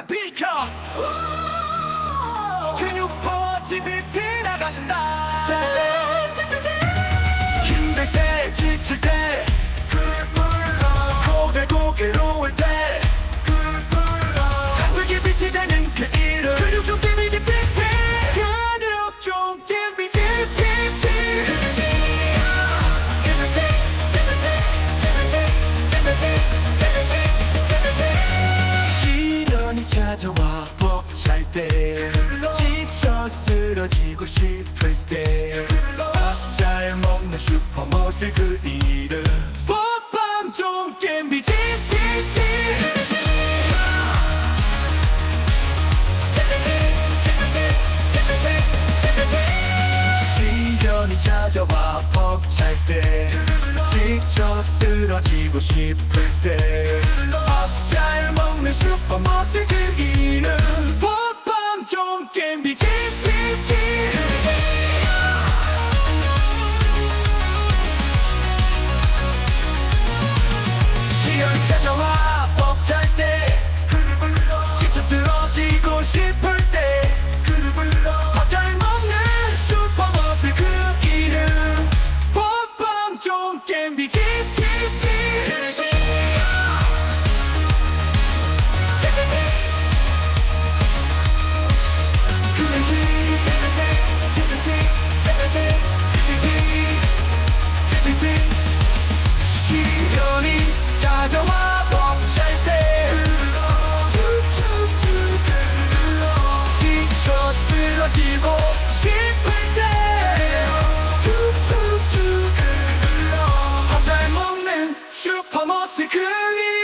Babika! Can you 벅찰 때 지쳐 쓰러지고 싶을 때 밥잘 먹는 슈퍼머슬 그 이름. 뽀밤 좀 겜비지 PT 시련이 찾아와 벅찰 때 지쳐 쓰러지고 싶을 때 밥 잘 먹는 슈퍼머슬 그 이름. 뽀밤 좀 겜비지 PT 시련이 찾아와 벅찰 때. 지쳐 쓰러지고 싶을 때. 밥잘 먹는 슈퍼머슬 그 이름. 뽀밤 좀 겜비 쓰러지고 싶을 때밥잘 먹는 슈퍼머슬 그이